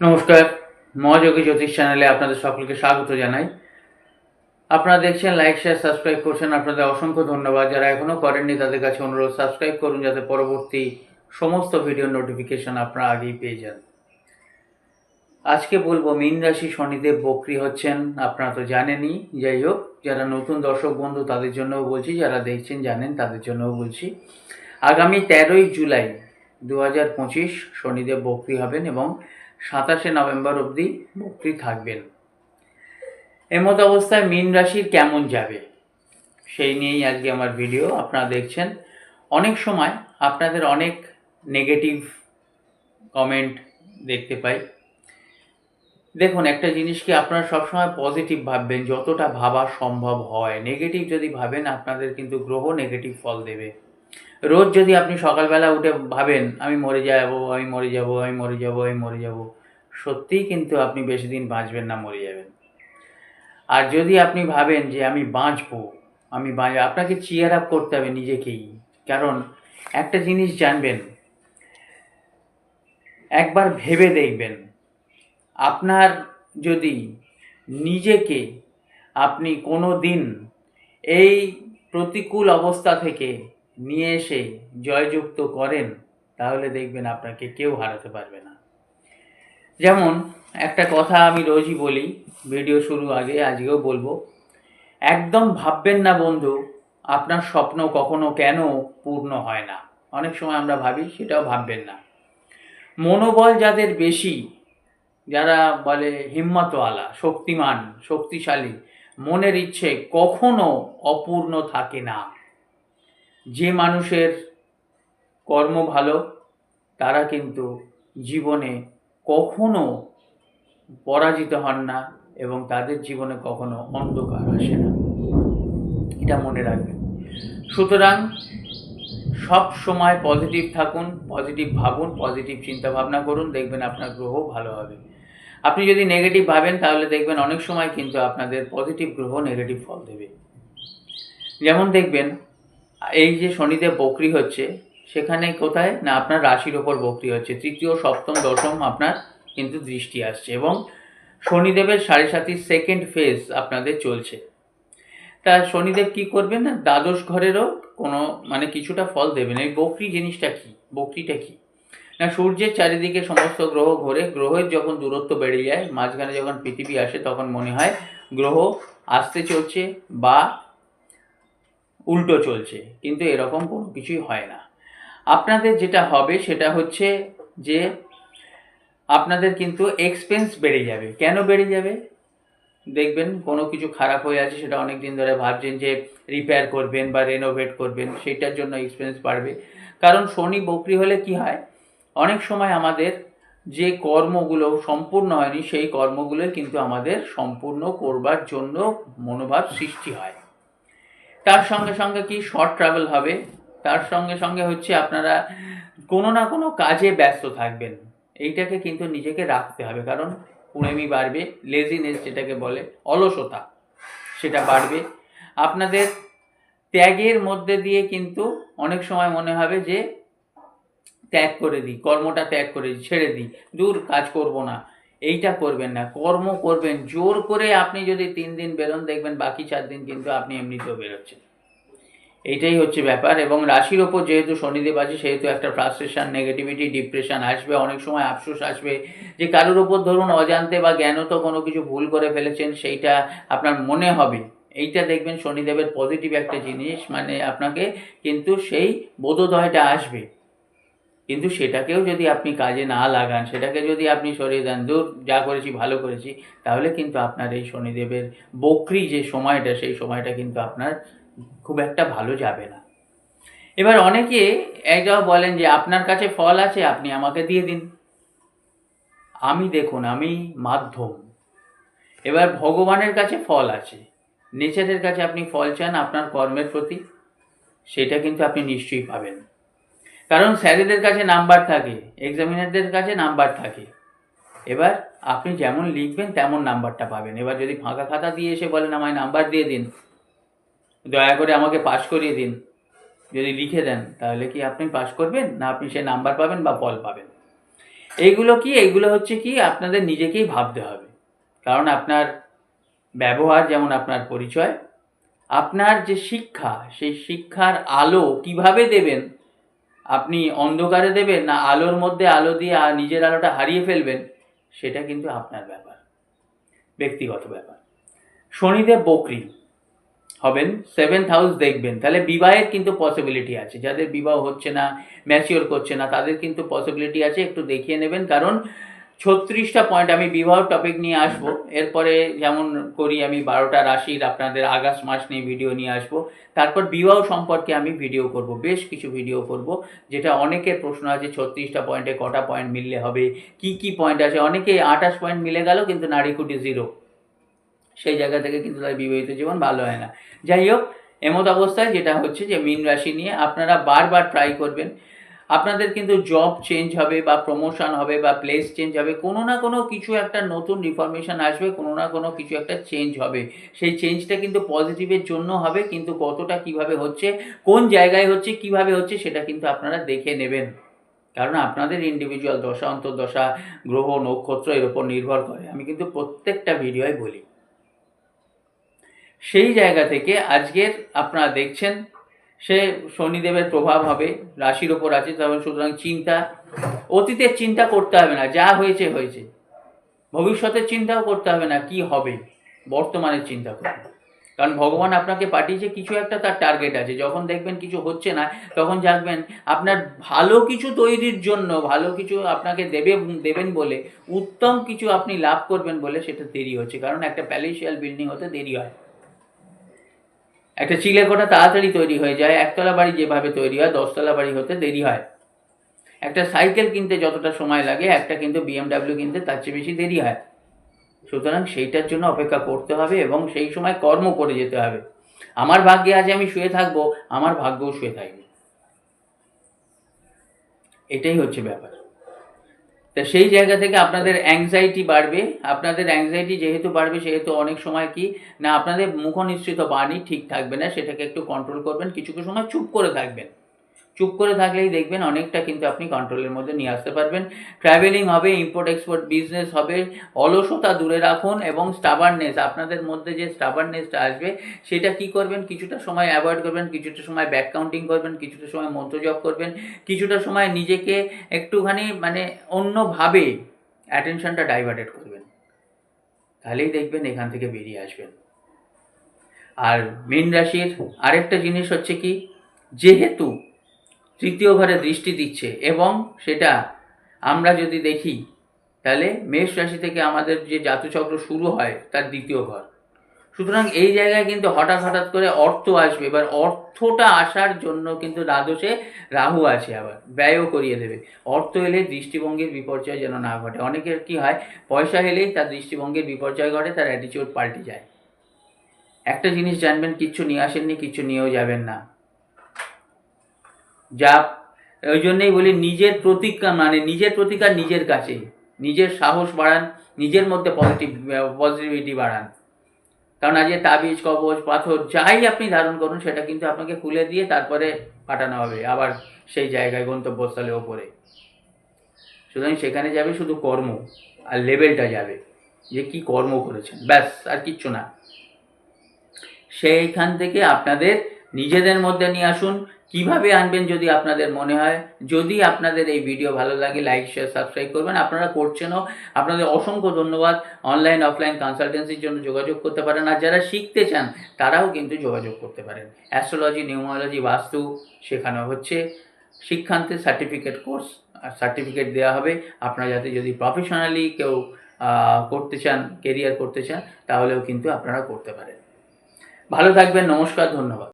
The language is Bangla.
নমস্কার মহাযোগী জ্যোতিষ চ্যানেলে আপনাদের সকলকে স্বাগত জানাই। আপনারা দেখছেন লাইক, শেয়ার, সাবস্ক্রাইব করছেন, আপনাদের অসংখ্য ধন্যবাদ। যারা এখনও করেননি, তাদের কাছে অনুরোধ, সাবস্ক্রাইব করুন যাতে পরবর্তী সমস্ত ভিডিও নোটিফিকেশন আপনারা আগেই পেয়ে যান। আজকে বলব, মীন রাশি শনিদেব বক্রি হচ্ছেন, আপনারা তো জানেনই। যাই হোক, যারা নতুন দর্শক বন্ধু, তাদের জন্যও বলছি, যারা দেখছেন, জানেন, তাদের জন্যও বলছি। আগামী তেরোই জুলাই দু হাজার পঁচিশ শনিদেব বক্রি হবেন এবং সাতাশে নভেম্বর অবধি বক্রি থাকবেন। এমত অবস্থায় মীন রাশির কেমন যাবে? সেই নিয়েই আজকে আমার ভিডিও। আপনারা দেখছেন, অনেক সময় আপনাদের অনেক নেগেটিভ কমেন্ট দেখতে পাই। দেখুন, একটা জিনিসকে আপনারা সবসময় পজিটিভ ভাববেন, যতটা ভাবা সম্ভব হয়। নেগেটিভ যদি ভাবেন, আপনাদের কিন্তু গ্রহ নেগেটিভ ফল দেবে। রোজ যদি আপনি সকালবেলা উঠে ভাবেন, আমি মরে যাব, আমি মরে যাব, আমি মরে যাব, আমি মরে যাব, সত্যিই কিন্তু আপনি বেশি দিন বাঁচবেন না, মরে যাবেন। আর যদি আপনি ভাবেন যে আমি বাঁচবো, আমি বাঁচ, আপনাকে চিয়ার আপ করতে হবে নিজেকেই। কারণ একটা জিনিস জানবেন, একবার ভেবে দেখবেন, আপনার যদি নিজেকে আপনি কোনো দিন এই প্রতিকূল অবস্থা থেকে নিয়ে এসে জয়যুক্ত করেন, তাহলে দেখবেন আপনাকে কেউ হারাতে পারবে না। যেমন, একটা কথা আমি রোজই বলি, ভিডিও শুরু আগে, আজকেও বলব। একদম ভাববেন না বন্ধু, আপনার স্বপ্ন কখনো কেন পূর্ণ হয় না। অনেক সময় আমরা ভাবি, সেটাও ভাববেন না। মনোবল যাদের বেশি, যারা বলে হিম্মতওয়ালা, শক্তিমান, শক্তিশালী, মনের ইচ্ছে কখনো অপূর্ণ থাকে না। যে মানুষের কর্ম ভালো, তারা কিন্তু জীবনে কখনো পরাজিত হন না এবং তাদের জীবনে কখনো অন্ধকার আসে না। এটা মনে রাখবেন। সুতরাং সব সময় পজিটিভ থাকুন পজিটিভ ভাবুন পজিটিভ চিন্তা ভাবনা করুন, দেখবেন আপনার গ্রহ ভালো হবে। আপনি যদি নেগেটিভ ভাবেন, তাহলে দেখবেন অনেক সময় কিন্তু আপনাদের পজিটিভ গ্রহ নেগেটিভ ফল দেবে। যেমন দেখবেন এই যে শনিদেব বকরি হচ্ছে, সেখানে কোথায়? না, আপনার রাশির ওপর বকরি হচ্ছে। তৃতীয়, সপ্তম, দশম আপনার কিন্তু দৃষ্টি আসছে এবং শনিদেবের সাড়ে সাতির সেকেন্ড ফেজ আপনাদের চলছে। তা শনিদেব কি করবেন না? দ্বাদশ ঘরেরও কোনো মানে কিছুটা ফল দেবেন। এই বকরি জিনিসটা কি? বকরিটা কি? না, সূর্যের চারিদিকে সমস্ত গ্রহ ঘোরে, গ্রহের যখন দূরত্ব বেড়ে যায়, মাঝখানে যখন পৃথিবী আসে, তখন মনে হয় গ্রহ আসতে চলছে বা উল্টো চলছে, কিন্তু এরকম কোনো কিছুই হয় না। আপনাদের যেটা হবে সেটা হচ্ছে যে আপনাদের কিন্তু এক্সপেন্স বেড়ে যাবে। কেন বেড়ে যাবে? দেখবেন কোনো কিছু খারাপ হয়ে আছে, সেটা অনেক দিন ধরে ভাবছেন যে রিপেয়ার করবেন বা রেনোভেট করবেন সেটার জন্য এক্সপেন্স বাড়বে। কারণ শনি বকরি হলে কি হয়? অনেক সময় আমাদের যে কর্মগুলো সম্পূর্ণ হয়নি, সেই কর্মগুলো কিন্তু আমাদের সম্পূর্ণ করবার জন্য মনোভাব সৃষ্টি হয়। তার সঙ্গে সঙ্গে কি শর্ট ট্রাভেল হবে? তার সঙ্গে সঙ্গে হচ্ছে আপনারা কোনো না কোনো কাজে ব্যস্ত থাকবেন। এইটাকে কিন্তু নিজেকে রাখতে হবে, কারণ কুড়েমি বাড়বে লেজিনেস যেটাকে বলে, অলসতা সেটা বাড়বে। আপনাদের ত্যাগের মধ্যে দিয়ে কিন্তু অনেক সময় মনে হবে যে, ত্যাগ করে দিই, কর্মটা ত্যাগ করে দিই, ছেড়ে দিই, দূর কাজ করব না। এইটা করবেন না, কর্ম করবেন, জোর করে আপনি যদি তিন দিন বেরোন, দেখবেন বাকি চার দিন কিন্তু আপনি এমনিতেও বেরোচ্ছেন। এইটাই হচ্ছে ব্যাপার এবং রাশির ওপর যেহেতু শনিদেব আছে, সেহেতু একটা ফ্রাস্ট্রেশন নেগেটিভিটি ডিপ্রেশন আসবে, অনেক সময় আফসোস আসবে যে কারোর ওপর ধরুন অজান্তে বা জ্ঞানত কোনো কিছু ভুল করে ফেলেছেন, সেইটা আপনার মনে হবে। এইটা দেখবেন শনিদেবের পজিটিভ একটা জিনিস মানে আপনাকে কিন্তু সেই বোধোদয়টা আসবে। কিন্তু সেটাকেও যদি আপনি কাজে না লাগান, সেটাকে যদি আপনি সরিয়ে দেন দূর যা করেছি ভালো করেছি তাহলে কিন্তু আপনার এই শনিদেবের বকরি যে সময়টা, সেই সময়টা কিন্তু আপনার খুব একটা ভালো যাবে না। এবার অনেকে একটাও বলেন যে, আপনার কাছে ফল আছে, আপনি আমাকে দিয়ে দিন। আমি দেখুন, আমি মাধ্যম। এবার ভগবানের কাছে ফল আছে, নেচারের কাছে আপনি ফল চান, আপনার কর্মের প্রতি, সেটা কিন্তু আপনি নিশ্চয়ই পাবেন। কারণ স্যারেদের কাছে নাম্বার থাকে এক্সামিনারদের কাছে নাম্বার থাকে। এবার আপনি যেমন লিখবেন, তেমন নাম্বারটা পাবেন। এবার যদি ফাঁকা খাতা দিয়ে এসে বলেন, আমায় নাম্বার দিয়ে দিন, দয়া করে আমাকে পাশ করিয়ে দিন। যদি লিখে দেন, তাহলে কি আপনি পাশ করবেন? না, আপনি সে নাম্বার পাবেন বা ফল পাবেন। এইগুলো কি? এইগুলো হচ্ছে কি? আপনাদের নিজেকেই ভাবতে হবে। কারণ আপনার ব্যবহার, যেমন আপনার পরিচয়, আপনার যে শিক্ষা, সেই শিক্ষার আলো কীভাবে দেবেন আপনি অন্ধকারে দেবেন না আলোর মধ্যে আলো দিয়ে নিজের আলোটা হারিয়ে ফেলবেন, সেটা কিন্তু আপনার ব্যাপার, ব্যক্তিগত ব্যাপার। শনিদেব বকরি হবেন সেভেন্থ হাউস দেখবেন। তাহলে বিবাহের কিন্তু পসিবিলিটি আছে। যাদের বিবাহ হচ্ছে না ম্যাচিওর করছে না, তাদের কিন্তু পসিবিলিটি আছে, একটু দেখিয়ে নেবেন। কারণ ছত্রিশটা পয়েন্ট আমি বিবাহ টপিক নিয়ে আসব। এরপরে যেমন করি আমি বারোটা রাশির আপনাদের আগস্ট মাস নিয়ে ভিডিও নিয়ে আসব। তারপর বিবাহ সম্পর্কে আমি ভিডিও করব বেশ কিছু ভিডিও করব যেটা অনেকের প্রশ্ন আছে ছত্রিশটা পয়েন্টে কটা পয়েন্ট মিললে হবে কি কি পয়েন্ট আছে? অনেকে আঠাশ পয়েন্ট মিলে গেল কিন্তু নারীকুটি জিরো সেই জায়গা থেকে কিন্তু তার বিবাহিত জীবন ভালো হয় না। যাই হোক এমত অবস্থায় যেটা হচ্ছে যে মীন রাশি নিয়ে আপনারা বারবার ট্রাই করবেন। আপনাদের কিন্তু জব চেঞ্জ হবে বা প্রমোশন হবে বা প্লেস চেঞ্জ হবে, কোনো না কোনো কিছু একটা নতুন রিফরমেশন আসবে, কোনো না কোনো কিছু একটা চেঞ্জ হবে। সেই চেঞ্জটা কিন্তু পজিটিভের জন্য হবে, কিন্তু কতটা কীভাবে হচ্ছে, কোন জায়গায় হচ্ছে, কীভাবে হচ্ছে, সেটা কিন্তু আপনারা দেখে নেবেন। কারণ আপনাদের ইন্ডিভিজুয়াল দশা, অন্তর্দশা, গ্রহ, নক্ষত্র এর উপর নির্ভর করে। আমি কিন্তু প্রত্যেকটা ভিডিওয় বলি। সেই জায়গা থেকে আজকের আপনারা দেখছেন সে শনিদেবের প্রভাব হবে, রাশির ওপর আছে, তবে সুতরাং চিন্তা, অতীতের চিন্তা করতে হবে না, যা হয়েছে হয়েছে। ভবিষ্যতের চিন্তাও করতে হবে না, কি হবে? বর্তমানের চিন্তা করুন কারণ ভগবান আপনাকে পাঠিয়েছে, কিছু একটা তার টার্গেট আছে। যখন দেখবেন কিছু হচ্ছে না, তখন জানবেন আপনার ভালো কিছু তৈরির জন্য, ভালো কিছু আপনাকে দেবে, দেবেন বলে, উত্তম কিছু আপনি লাভ করবেন বলে সেটা দেরি হচ্ছে। কারণ একটা প্যালেশিয়াল বিল্ডিং হতে দেরি হয়। একটা চিলে কোঠা তাড়াতাড়ি তৈরি হয়ে যায়, একতলা বাড়ি যেভাবে তৈরি হয়, দশতলা বাড়ি হতে দেরি হয়। একটা সাইকেল কিনতে যতটা সময় লাগে, একটা কিন্তু বিএমডাব্লিউ কিনতে তার চেয়ে বেশি দেরি হয়। সুতরাং সেইটার জন্য অপেক্ষা করতে হবে এবং সেই সময় কর্ম করে যেতে হবে। আমার ভাগ্যে আজ আমি শুয়ে থাকব, আমার ভাগ্যও শুয়ে থাকবে। এটাই হচ্ছে ব্যাপার। তা সেই জায়গা থেকে আপনাদের অ্যাংজাইটি বাড়বে। আপনাদের অ্যাংজাইটি যেহেতু বাড়বে, সেহেতু অনেক সময় কি, না আপনাদের মুখনিশ্চিত বাণী ঠিক থাকবে না, সেটাকে একটু কন্ট্রোল করবেন কিছু কিছু সময় চুপ করে থাকবেন। চুপ করে থাকলেই দেখবেন অনেকটা কিন্তু আপনি কন্ট্রোলের মধ্যে নিয়ে আসতে পারবেন। ট্রাভেলিং হবে ইম্পোর্ট এক্সপোর্ট বিজনেস হবে, অলসতা দূরে রাখুন এবং স্টাবারনেস আপনাদের মধ্যে যে স্টাবারনেসটা আসবে, সেটা কি করবেন? কিছুটা সময় অ্যাভয়েড করবেন, কিছুটা সময় ব্যাক কাউন্টিং করবেন, কিছুটা সময় মন্ত্র জপ করবেন, কিছুটা সময় নিজেকে একটুখানি মানে অন্যভাবে অ্যাটেনশনটা ডাইভার্টেড করবেন। তাহলেই দেখবেন এখান থেকে বেরিয়ে আসবেন। আর মীন রাশির আরেকটা জিনিস হচ্ছে কি? যেহেতু তৃতীয় ঘরে দৃষ্টি দিচ্ছে এবং সেটা আমরা যদি দেখি, তাহলে মেষ রাশি থেকে আমাদের যে জাতচক্র শুরু হয়, তার দ্বিতীয় ঘর। সুতরাং এই জায়গায় কিন্তু হঠাৎ হঠাৎ করে অর্থ আসবে। এবার অর্থটা আসার জন্য কিন্তু দ্বাদশে রাহু আছে আবার, ব্যয়ও করিয়ে দেবে। অর্থ এলে দৃষ্টিভঙ্গির বিপর্যয় যেন না ঘটে। অনেকের কি হয়, পয়সা এলেই তার দৃষ্টিভঙ্গির বিপর্যয় ঘটে, তার অ্যাটিচিউড পাল্টে যায়। একটা জিনিস জানবেন, কিচ্ছু নিয়ে আসেননি, কিচ্ছু নিয়েও যাবেন না। যা, ওই জন্যই বলি নিজের প্রতিজ্ঞা মানে নিজের প্রতিকার নিজের কাছে। নিজের সাহস বাড়ান, নিজের মধ্যে পজিটিভ পজিটিভিটি বাড়ান। কারণ আজকে তাবিজ কবচ পাথর যাই আপনি ধারণ করুন, সেটা কিন্তু আপনাকে খুলে দিয়ে তারপরে পাঠানো হবে, আবার সেই জায়গায় গন্তব্যস্থলে ওপরে। সুতরাং সেখানে যাবে শুধু কর্ম, আর লেভেলটা যাবে, যে কি কর্ম করেছেন, ব্যাস, আর কিচ্ছু না। সেইখান থেকে আপনাদের নিজেদের মধ্যে নিয়ে আসুন কীভাবে আনবেন যদি আপনাদের মনে হয়? যদি আপনাদের এই ভিডিও ভালো লাগে লাইক শেয়ার সাবস্ক্রাইব করবেন। আপনারা করছেনও, আপনাদের অসংখ্য ধন্যবাদ। অনলাইন অফলাইন কনসালটেন্সির জন্য যোগাযোগ করতে পারেন। আর যারা শিখতে চান, তারাও কিন্তু যোগাযোগ করতে পারেন। অ্যাস্ট্রোলজি নিউমোলজি বাস্তু শেখানো হচ্ছে শিক্ষান্তে সার্টিফিকেট কোর্স আর সার্টিফিকেট দেওয়া হবে। আপনারা যাতে যদি প্রফেশনালি কেউ করতে চান কেরিয়ার করতে চান, তাহলেও কিন্তু আপনারা করতে পারেন। ভালো থাকবেন, নমস্কার, ধন্যবাদ।